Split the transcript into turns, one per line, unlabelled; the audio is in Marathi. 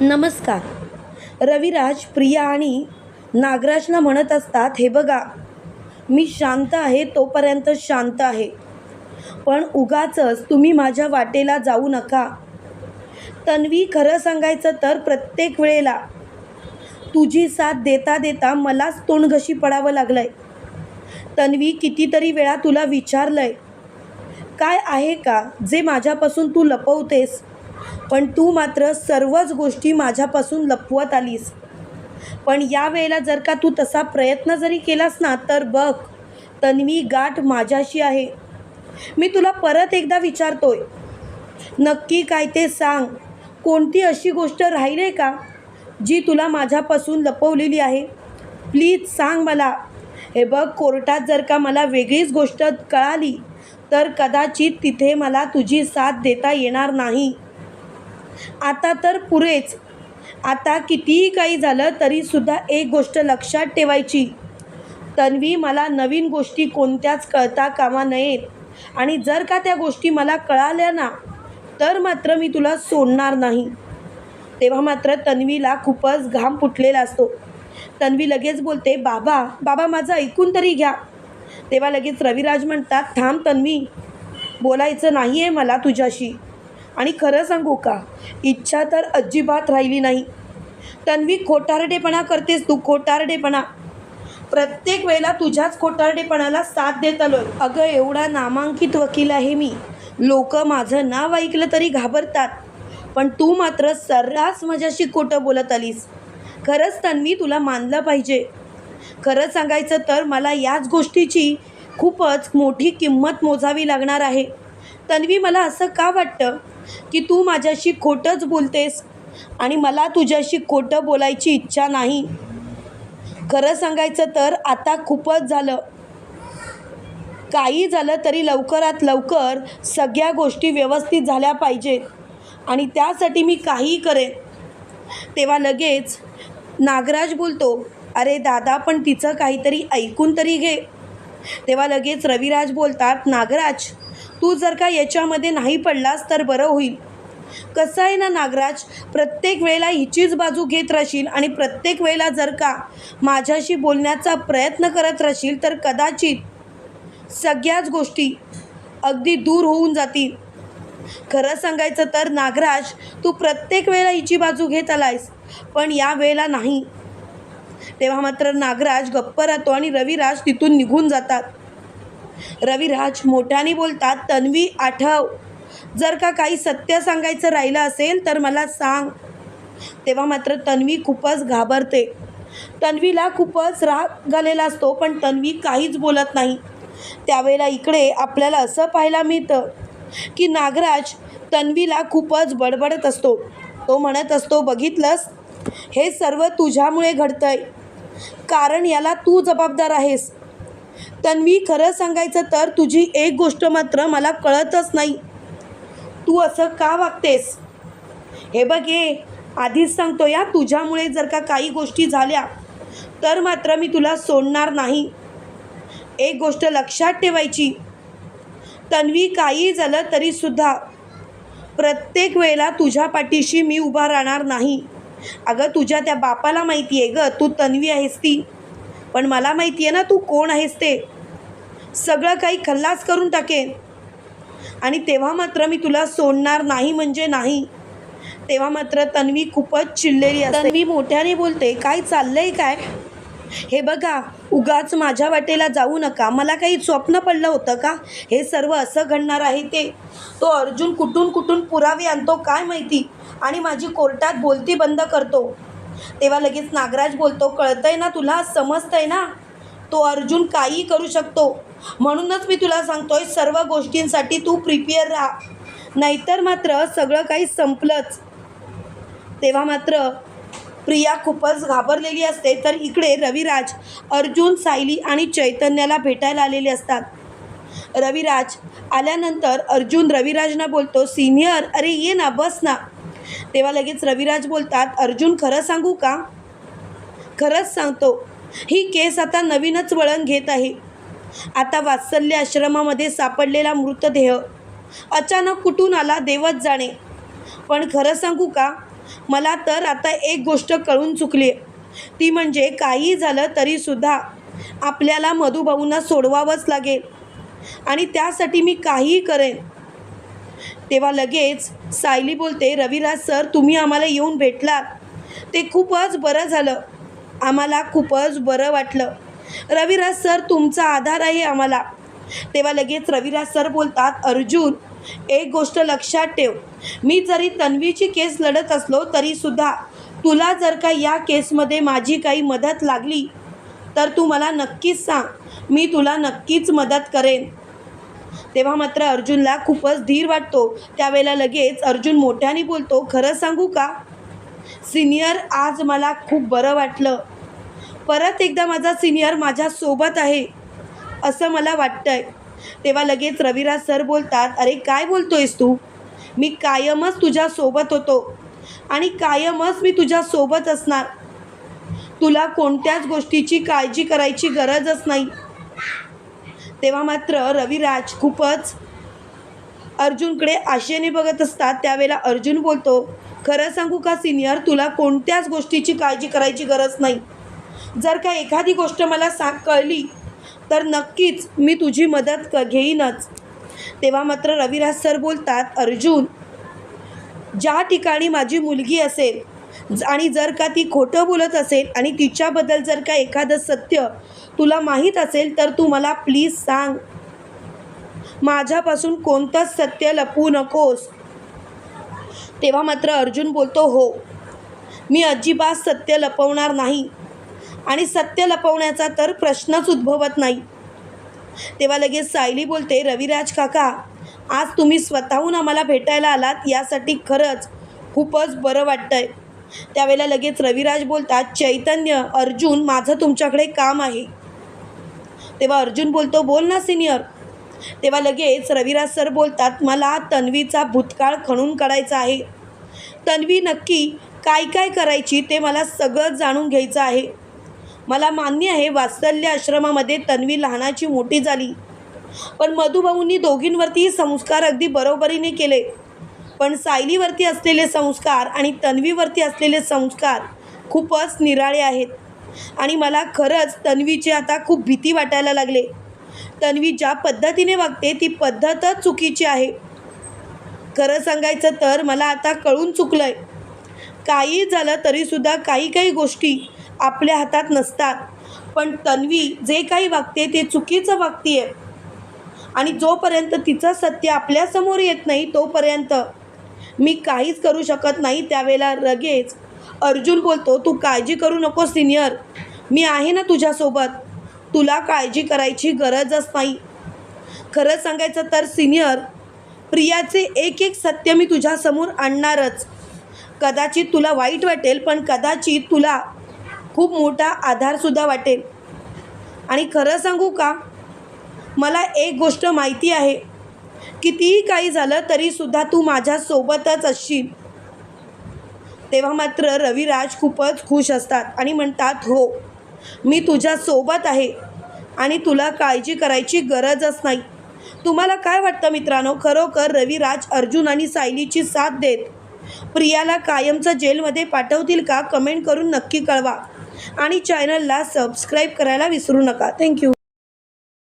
नमस्कार. रविराज प्रिया आणि नागराजला म्हणत असतात हे बघा मी शांत आहे तोपर्यंत शांत आहे. पण उगाचच तुम्ही माझ्या वाटेला जाऊ नका. तन्वी खरं सांगायचं तर प्रत्येक वेळेला तुझी साथ देता देता मलाच तोंडघशी पडावं लागलं आहे तन्वी कितीतरी वेळा तुला विचारलं आहे काय आहे का जे माझ्यापासून तू लपवतेस? पण तू मात्र सर्वच गोष्टी माझ्यापासून लपवत आलीस. पण या वेळेला जर का तू तसा प्रयत्न जरी केलास ना तर बघ तन्वी गाठ माझ्याशी आहे. मी तुला परत एकदा विचारतोय. नक्की काय ते सांग. कोणती अशी गोष्ट राहिली आहे का जी तुला माझ्यापासून लपवलेली आहे? प्लीज सांग मला. हे बघ कोर्टात जर का मला वेगळीच गोष्ट कळाली तर कदाचित तिथे मला तुझी साथ देता येणार नाही. आता तर पुरेच. आता कितीही काही झालं तरीसुद्धा एक गोष्ट लक्षात ठेवायची. तन्वी मला नवीन गोष्टी कोणत्याच कळता कामा नयेत. आणि जर का त्या गोष्टी मला कळाल्या ना तर मात्र मी तुला सोडणार नाही. तेव्हा मात्र तन्वीला खूपच घाम फुटलेला असतो. तन्वी लगेच बोलते बाबा बाबा माझं ऐकून तरी घ्या. तेव्हा लगेच रविराज म्हणतात थांब तन्वी बोलायचं नाही आहे मला तुझ्याशी. आणि खरं सांगू का? इच्छा तर अजिबात राहिली नाही. तन्वी खोटारडेपणा करतेस तू खोटारडेपणा. प्रत्येक वेळेला तुझ्याच खोटारडेपणाला साथ देत आलो अगं एवढा नामांकित वकील आहे मी. लोक माझं नाव ऐकलं तरी घाबरतात. पण तू मात्र सर्रास माझ्याशी खोटं बोलत आलीस. खरंच तन्वी तुला मानलं पाहिजे. खरं सांगायचं तर मला याच गोष्टीची खूपच मोठी किंमत मोजावी लागणार आहे. तन्वी मला असं का वाटतं? की तू माझ्याशी खोटंच बोलतेस आणि मला तुझ्याशी खोटं बोलायची इच्छा नाही. खरं सांगायचं तर आता खूपच झालं. काही झालं तरी लवकरात लवकर सगळ्या गोष्टी व्यवस्थित झाल्या पाहिजेत आणि त्यासाठी मी काहीही करेन. तेव्हा लगेच नागराज बोलतो अरे दादा पण तिचं काहीतरी ऐकून तरी घे. तेव्हा लगेच रविराज बोलतात नागराज तू जर का याच्यामध्ये नाही पडलास तर बरं होईल. कसं आहे ना नागराज प्रत्येक वेळेला हिचीच बाजू घेत राहशील आणि प्रत्येक वेळेला जर का माझ्याशी बोलण्याचा प्रयत्न करत राहशील तर कदाचित सगळ्याच गोष्टी अगदी दूर होऊन जातील. खरं सांगायचं तर नागराज तू प्रत्येक वेळेला हिची बाजू घेत आलायस पण या वेळेला नाही. तेव्हा मात्र नागराज गप्प राहतो आणि रविराज तिथून निघून जातात. रविराज मोठ्याने बोलतात तन्वी आठव. जर का काही सत्य सांगायचं राहिलं असेल तर मला सांग. तेव्हा मात्र तन्वी खूपच घाबरते. तन्वीला खूपच राग झालेला असतो पण तन्वी काहीच बोलत नाही. त्यावेळेला इकडे आपल्याला असं पाहायला मिळतं की नागराज तन्वीला खूपच बडबडत असतो. तो म्हणत असतो बघितलंस? हे सर्व तुझ्यामुळे घडतंय. कारण याला तू जबाबदार आहेस. तन्वी खरं सांगायचं तर तुझी एक गोष्ट मात्र मला कळतच नाही. तू असं का वागतेस? हे बघ ये आधीच सांगतो या तुझ्यामुळे जर का काही गोष्टी झाल्या तर मात्र मी तुला सोडणार नाही. एक गोष्ट लक्षात ठेवायची. तन्वी काही झालं तरीसुद्धा प्रत्येक वेळेला तुझ्या पाठीशी मी उभा राहणार नाही. अगं तुझ्या त्या बापाला माहिती आहे गं तू तन्वी आहेस ती. पण मला माहिती आहे ना तू कोण आहेस ते. सगळं काही खल्लास करून टाकेन. आणि तेव्हा मात्र मी तुला सोडणार नाही म्हणजे नाही. तेव्हा मात्र तन्वी खूपच चिडलेली असते. तन्वी मोठ्याने बोलते काय चाललंय काय? हे बघा उगाच माझ्या वाटेला जाऊ नका. मला काही स्वप्न पडलं होतं का? हे सर्व असं घडणार आहे ते. तो अर्जुन कुठून कुठून पुरावे आणतो काय माहिती? आणि माझी कोर्टात बोलती बंद करतो. तेव्हा लगेच नागराज बोलतो कळतंय ना तुला? समजतंय ना? तो अर्जुन काहीही करू शकतो. म्हणूनच मी तुला सांगतोय सर्व गोष्टींसाठी तू प्रिपेअर राहा. नाहीतर मात्र सगळं काही संपलंच. तेव्हा मात्र प्रिया खूपच घाबरलेली असते. तर इकडे रविराज अर्जुन सायली आणि चैतन्याला भेटायला आलेले असतात. रविराज आल्यानंतर अर्जुन रविराजना बोलतो सिनियर अरे ये ना बस ना. तेव्हा लगेच रविराज बोलतात अर्जुन खरं सांगू का? खरंच सांगतो. ही केस आता नवीनच वळण घेत आहे. आता वात्सल्य आश्रमामध्ये सापडलेला मृतदेह अचानक कुठून आला देवच जाणे. पण खरं सांगू का? मला तर आता एक गोष्ट कळून चुकली आहे ती म्हणजे काही झालं तरीसुद्धा आपल्याला मधुभाऊंना सोडवावंच लागेल. आणि त्यासाठी मी काहीही करेन. तेव्हा लगेच सायली बोलते रविराज सर तुम्ही आम्हाला येऊन भेटलात. ते खूपच बरं झालं. आम्हाला खूपच बरं वाटलं. रविराज सर तुमचा आधार आहे आम्हाला. तेव्हा लगेच रविराज सर बोलतात अर्जुन एक गोष्ट लक्षात ठेव. मी जरी तन्वीची केस लढत असलो तरीसुद्धा तुला जर का या केसमध्ये माझी काही मदत लागली तर तू मला नक्कीच सांग. मी तुला नक्कीच मदत करेन. तेव्हा मात्र अर्जुनला खूपच धीर वाटतो. त्यावेळेला लगेच अर्जुन मोठ्याने बोलतो खरं सांगू का? सिनियर आज मला खूप बरं वाटलं. परत एकदा माझा सिनियर माझ्यासोबत आहे असं मला वाटतंय. तेव्हा लगेच रविराज सर बोलतात अरे काय बोलतोयस तू? मी कायमच तुझ्यासोबत होतो आणि कायमच मी तुझ्यासोबत असणार. तुला कोणत्याच गोष्टीची काळजी करायची गरजच नाही. तेव्हा मात्र रविराज खूपच अर्जुनकडे आशेने बघत असतात. त्यावेळेला अर्जुन बोलतो खरं सांगू का सिनियर तुला कोणत्याच गोष्टीची काळजी करायची गरज नाही. जर का एखादी गोष्ट मला सांग कळली तर नक्कीच मी तुझी मदत क घेईनच. तेव्हा मात्र रविराज सर बोलतात अर्जुन ज्या ठिकाणी माझी मुलगी असेल आणि जर का ती खोटं बोलत असेल आणि तिच्याबद्दल जर का एखादं सत्य तुला माहीत असेल तर तू मला प्लीज सांग. माझ्यापासून कोणतंच सत्य लपवू नकोस. तेव्हा मात्र अर्जुन बोलतो हो मी अजिबात सत्य लपवणार नाही आणि सत्य लपवण्याचा तर प्रश्नच उद्भवत नाही. तेव्हा लगेच सायली बोलते रविराज काका आज तुम्ही स्वतःहून आम्हाला भेटायला आलात यासाठी खरंच खूपच बरं वाटतंय. त्यावेळेला लगेच रविराज बोलतात चैतन्य अर्जुन माझं तुमच्याकडे काम आहे. तेव्हा अर्जुन बोलतो बोल ना सिनियर. तेव्हा लगेच रविराज सर बोलतात मला तन्वीचा भूतकाळ खणून काढायचा आहे. तन्वी नक्की काय काय करायची ते मला सगळं जाणून घ्यायचं आहे. मला मान्य आहे वात्सल्य आश्रमामध्ये तन्वी लहानाची मोठी झाली. पण मधुभाऊंनी दोघींवरती संस्कार अगदी बरोबरीने केले. पण सायलीवरती असलेले संस्कार आणि तन्वीवरती असलेले संस्कार खूपच निराळे आहेत. आणि मला खरंच तन्वीची आता खूप भीती वाटायला लागले. तन्वी ज्या पद्धतीने वागते ती पद्धतच चुकीची आहे. खरं सांगायचं तर मला आता कळून चुकलं आहे काही झालं तरीसुद्धा काही काही गोष्टी आपल्या हातात नसतात. पण तन्वी जे काही वागते ते चुकीचं वागते आहे आणि जोपर्यंत तिचं सत्य आपल्यासमोर येत नाही तोपर्यंत मी काहीच करू शकत नाही त्यावेळेला लगेच अर्जुन बोलतो तू काळजी करू नको सिनियर. मी आहे ना तुझ्यासोबत. तुला काळजी करायची गरजच नाही. खरं सांगायचं तर सिनियर प्रियाचे एक एक सत्य मी तुझ्यासमोर आणणारच. कदाचित तुला वाईट वाटेल पण कदाचित तुला खूप मोठा आधारसुद्धा वाटेल. आणि खरं सांगू का? मला एक गोष्ट माहिती आहे. कितीही काही झालं तरीसुद्धा तू माझ्यासोबतच असशील. तेव्हा मात्र रविराज खूपच खुश असतात आणि म्हणतात हो मी तुझ्यासोबत आहे आणि तुला काळजी करायची गरजच नाही. तुम्हाला काय वाटतं मित्रांनो? खरोखर रविराज अर्जुन आणि सायलीची साथ देत प्रियाला कायमचं जेलमध्ये पाठवतील का? कमेंट करून नक्की कळवा. आणि चॅनलला सबस्क्राईब करायला विसरू नका. थँक्यू.